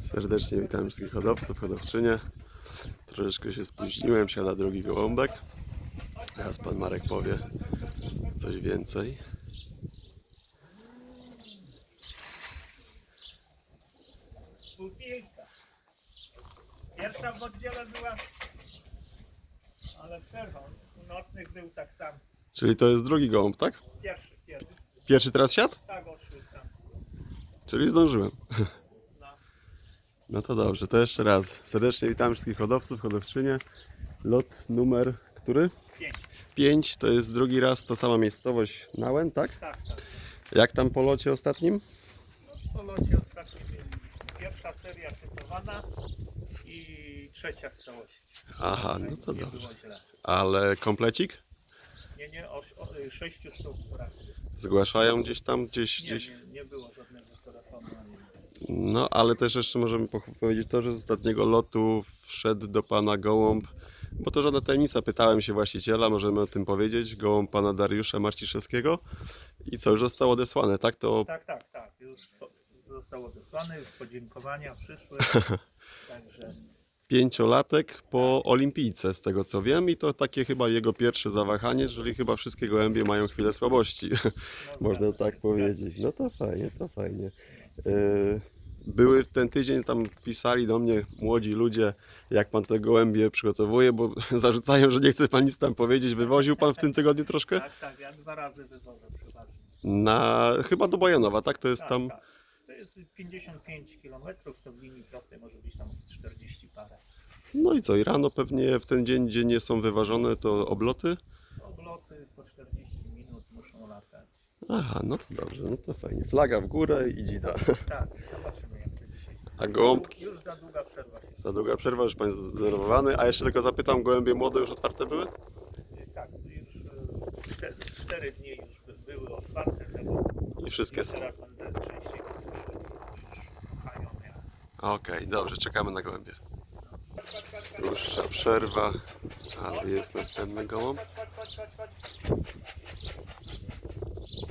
Serdecznie witam wszystkich hodowców, hodowczynie. Troszeczkę się spóźniłem, siada drugi gołąbek. Teraz pan Marek powie coś więcej. Pierwsza w oddziale była, ale przerwał. U nocnych był tak sam. Czyli to jest drugi gołąb, tak? Pierwszy, pierwszy. Pierwszy teraz siadł? Tak odszły tam. Czyli zdążyłem. No. To dobrze, to jeszcze raz. Serdecznie witam wszystkich hodowców, hodowczynie. Lot numer który? Pięć. 5 to jest drugi raz ta sama miejscowość Nałęn, tak? Tak, tak. Jak tam po locie ostatnim? No, po locie ostatnio byli pierwsza seria typowana i trzecia z całości. Aha, no to nie dobrze. było źle. Ale komplecik? Nie, nie, o, o, y, sześciu sztuk raz. Zgłaszają gdzieś tam, gdzieś, Nie, gdzieś. nie, nie było żadnego telefonu. ani. No, ale też jeszcze możemy powiedzieć to, że z ostatniego lotu wszedł do pana gołąb, bo to żadna tajemnica, pytałem się właściciela, możemy o tym powiedzieć, gołąb pana Dariusza Marciszewskiego i co, już zostało odesłane, tak? To Tak, tak, tak. Już po, został odesłany, już podziękowania przyszły. Także pięciolatek po olimpijce, z tego co wiem, i to takie chyba jego pierwsze zawahanie, czyli chyba wszystkie gołębie mają chwilę słabości, no, można zgadza tak powiedzieć. No to fajnie, to fajnie. Yy, Były ten tydzień, tam pisali do mnie młodzi ludzie, jak pan te gołębie przygotowuje, bo zarzucają, że nie chce pan nic tam powiedzieć. Wywoził pan w tym tygodniu troszkę? Tak, tak, ja dwa razy wywożę przeważnie. Na, chyba do Bojanowa, tak? To jest Tak, tam. tak. To jest 55 km, to w linii prostej może być tam z 40 parę. No i co? I rano pewnie w ten dzień, gdzie nie są wyważone, to obloty. Obloty po 40 minut muszą latać. Aha, no to dobrze, no to fajnie. Flaga w górę i dzida. Tak, zobaczymy jak to dzisiaj. A gołąbki? Już za długa przerwa się. Za długa przerwa, już pan zdenerwowany. A jeszcze tylko zapytam, gołębie młode już otwarte były? Tak, już e, cztery, cztery dni już by- były otwarte tego. I wszystkie są. teraz będę częściej już kochają mnie. Okej, dobrze, czekamy na gołębie. Dłuższa przerwa, ale jest następny gołąb.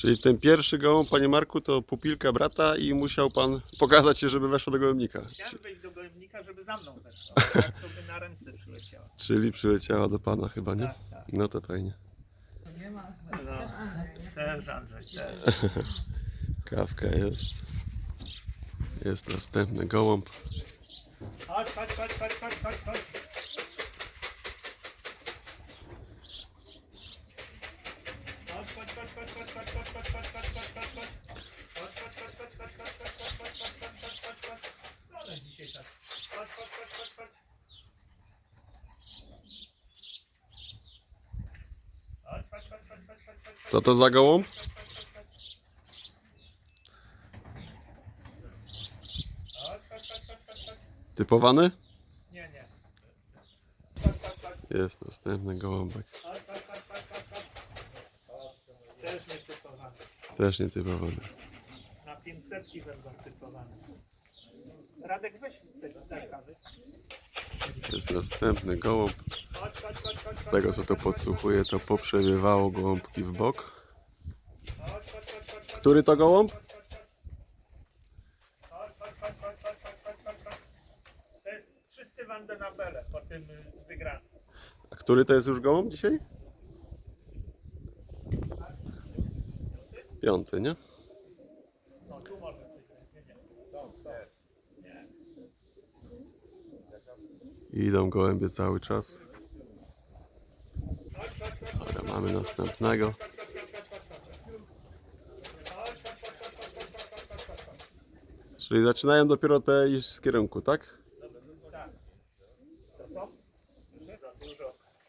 Czyli ten pierwszy gołąb, panie Marku, to pupilka brata i musiał pan pokazać się, żeby weszło do gołębnika. Chciałem wejść do gołębnika, żeby za mną weszła. Tak to by na ręce przyleciała. Czyli przyleciała do pana chyba, nie? Tak, tak. No to fajnie. No, też Andrzej, też. Kawka jest. Jest następny gołąb. Chodź, chodź, chodź, chodź, chodź, chodź, chodź. Co to za gołąb? Typowany? Nie, nie. Jest następny gołąbek. Też nietypowane. Na 500 będą typowane. Radek, weź tego zerkawy. To jest następny gołąb. Z tego co to podsłuchuję, to poprzebywało gołąbki w bok. Który to gołąb? To jest czysty Wandenabele po tym y, wygranym. A który to jest już gołąb dzisiaj? piąty, nie? I idą gołębie cały czas. Ale mamy następnego. Czyli zaczynają dopiero te iść z kierunku, tak?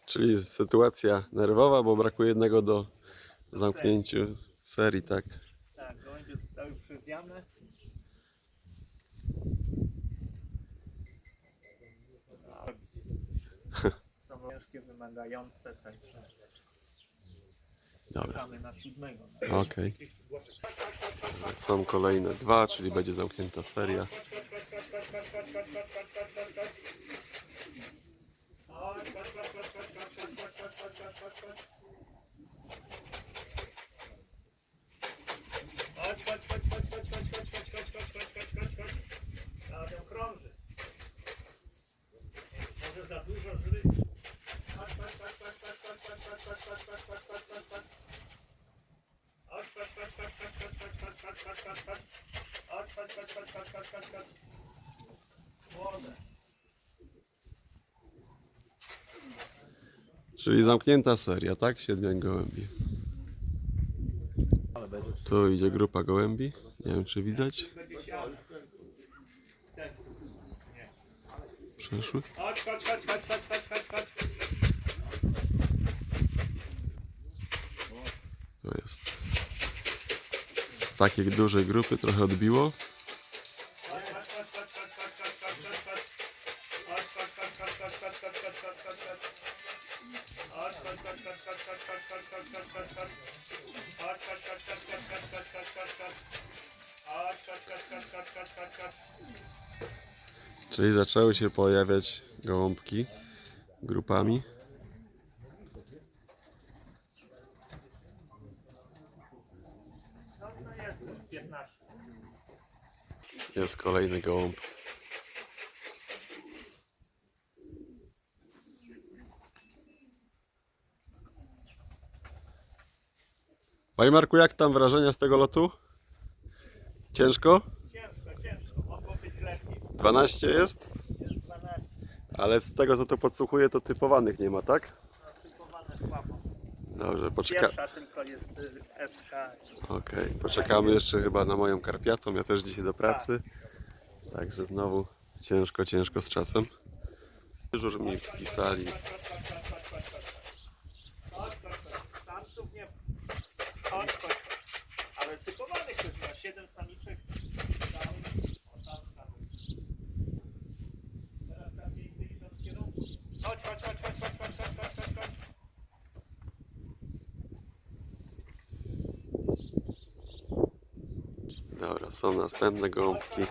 Czyli sytuacja nerwowa, bo brakuje jednego do zamknięcia serii, tak. Tak, gołębie zostały przewiane. Są ciężkie, wymagające, także Dobra. czekamy na siódmego. Okej. Są kolejne dwa, czyli będzie zamknięta seria. Czyli zamknięta seria, tak? Siedmiu gołębi. Tu idzie grupa gołębi. Nie wiem, czy widać. Przeszły. To jest. Z takiej dużej grupy trochę odbiło. Czyli zaczęły się pojawiać gołąbki grupami. Jest kolejny gołąb. Panie Marku, jak tam wrażenia z tego lotu? Ciężko? Ciężko, ciężko, bo popyt leci. 12 jest? Jest 12. Ale z tego co to podsłuchuję, to typowanych nie ma, tak? No, typowane słabo. Dobrze, poczekamy. Pierwsza tylko jest y, SH. Okej, poczekamy jeszcze chyba na moją karpiatą. Ja też dzisiaj do pracy. Także znowu ciężko, ciężko z czasem. Dyżur mi wpisali Chodź, chodź. Ale typowany ktoś ma 7 samiczek. Dobra, są następne gąbki.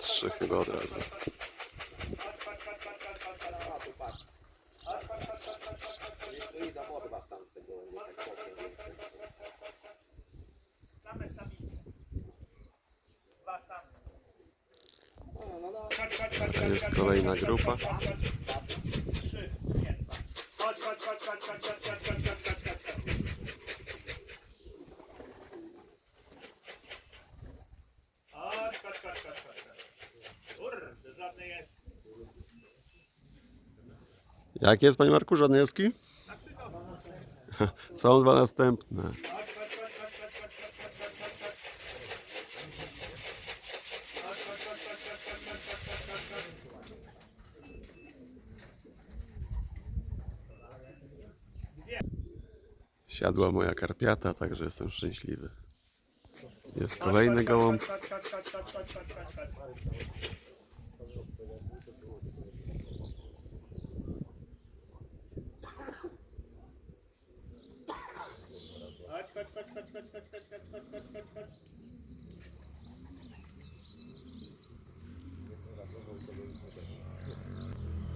Trzy chyba od razu. kolejna grupa. Jak jest, panie Marku? Żadne jaski? Są dwa następne. Siadła moja karpiata, także jestem szczęśliwy. Jest kolejny gołąb.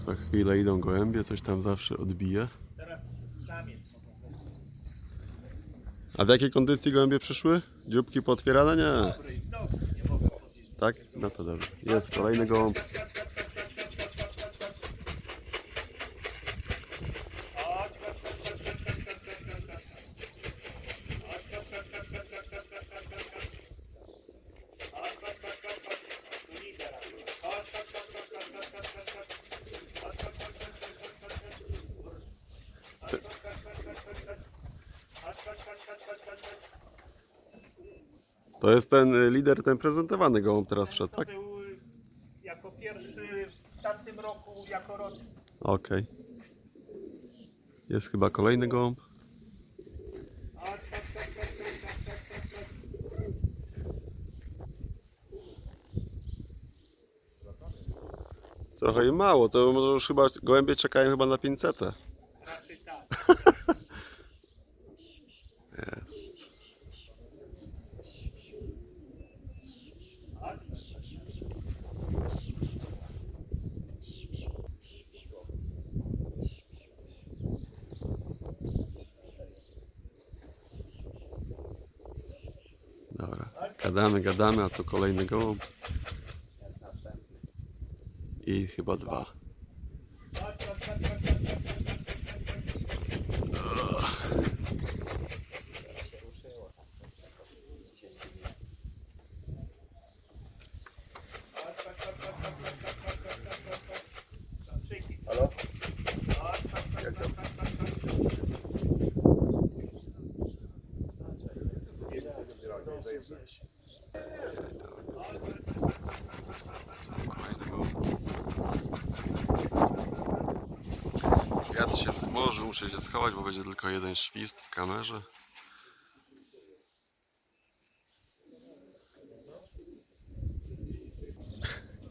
Co chwilę idą gołębie, coś tam zawsze odbija. Teraz. A w jakiej kondycji gołębie przyszły? Dzióbki pootwierane? Nie. Tak? No to dobrze. Jest kolejny gołąb. To jest ten y, lider, ten prezentowany gołąb teraz wszedł, To tak? był y, jako pierwszy w tamtym roku jako roczny. Okej. Jest chyba kolejny gołąb. Chodź, chodź. Trochę im mało, to może już chyba gołębie czekają chyba na 500. gadamy, gadamy, a tu kolejny gołąb i chyba dwa. Chodź, chodź, muszę się schować, bo będzie tylko jeden świst w kamerze.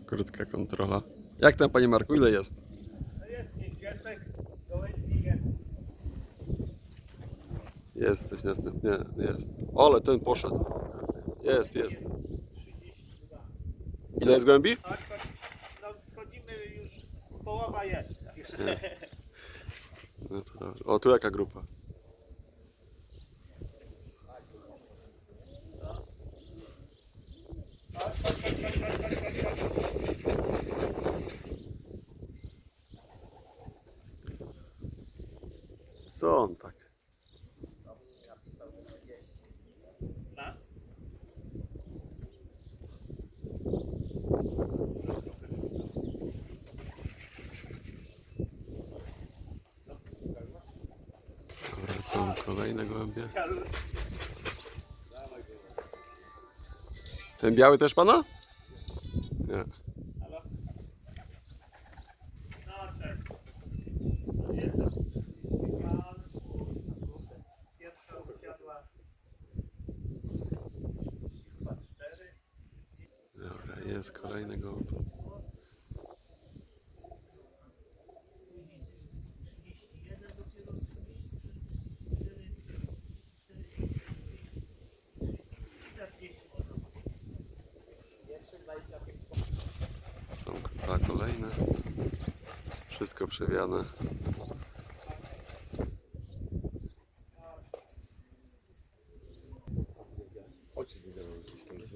Krótka kontrola. Jak tam panie Marku, ile jest? Jest pięćdziesiąt, gołębi jest. Jest coś następnie, jest. Ole, ten poszedł. Jest, jest. 32. Ile jest głębi? Chodź, chodź. No schodzimy już, połowa jest. Jest. No to dobrze. O, tu jaka grupa? Co on tak? gołębie. Ten biały też pana? Nie. Dobra, jest kolejny gołąb. Wszystko przewiane.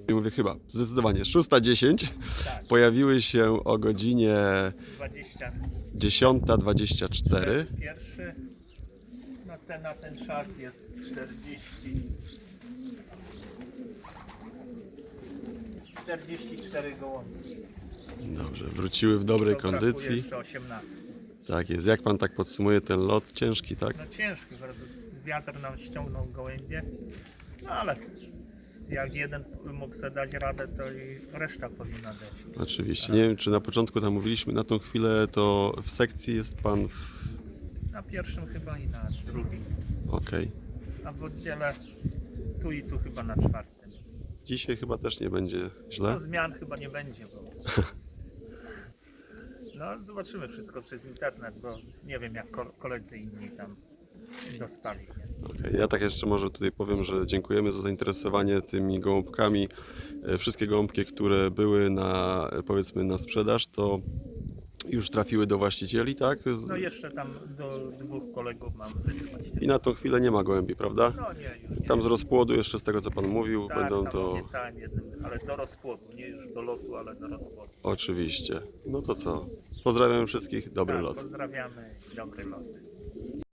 I mówię chyba, zdecydowanie. 6.10 Tak. pojawiły się o godzinie 20. 10.24. Pierwszy. No ten na ten czas jest 40. 44 gołąbki. Dobrze, wróciły w dobrej kondycji. Jeszcze 18. Tak jest. Jak pan tak podsumuje ten lot? Ciężki, tak? No ciężki, wiatr nam ściągnął gołębie. No ale jak jeden mógł sobie dać radę, to i reszta powinna dać. Oczywiście. Nie wiem, czy na początku tam mówiliśmy, na tą chwilę to w sekcji jest pan w... Na pierwszym chyba i na drugim. Okej. A w oddziale tu i tu chyba na czwartym. Dzisiaj chyba też nie będzie źle. No zmian chyba nie będzie, bo... No zobaczymy wszystko przez internet, bo nie wiem jak ko- koledzy inni tam dostali. Nie? Okej, Ja tak jeszcze może tutaj powiem, że dziękujemy za zainteresowanie tymi gołąbkami. E, Wszystkie gołąbki, które były na, e, powiedzmy, na sprzedaż, to już trafiły do właścicieli, tak? Z- No jeszcze tam do dwóch kolegów mam wysłać. I na tą chwilę nie ma gołębi, prawda? No nie, już nie. Tam z rozpłodu, jeszcze z tego co pan mówił, tak, będą tam to... obiecałem jednym, ale do rozpłodu, nie już do lotu, ale do rozpłodu. Oczywiście. No to co? Pozdrawiam wszystkich, dobry tak, lot. Pozdrawiamy dobry lot.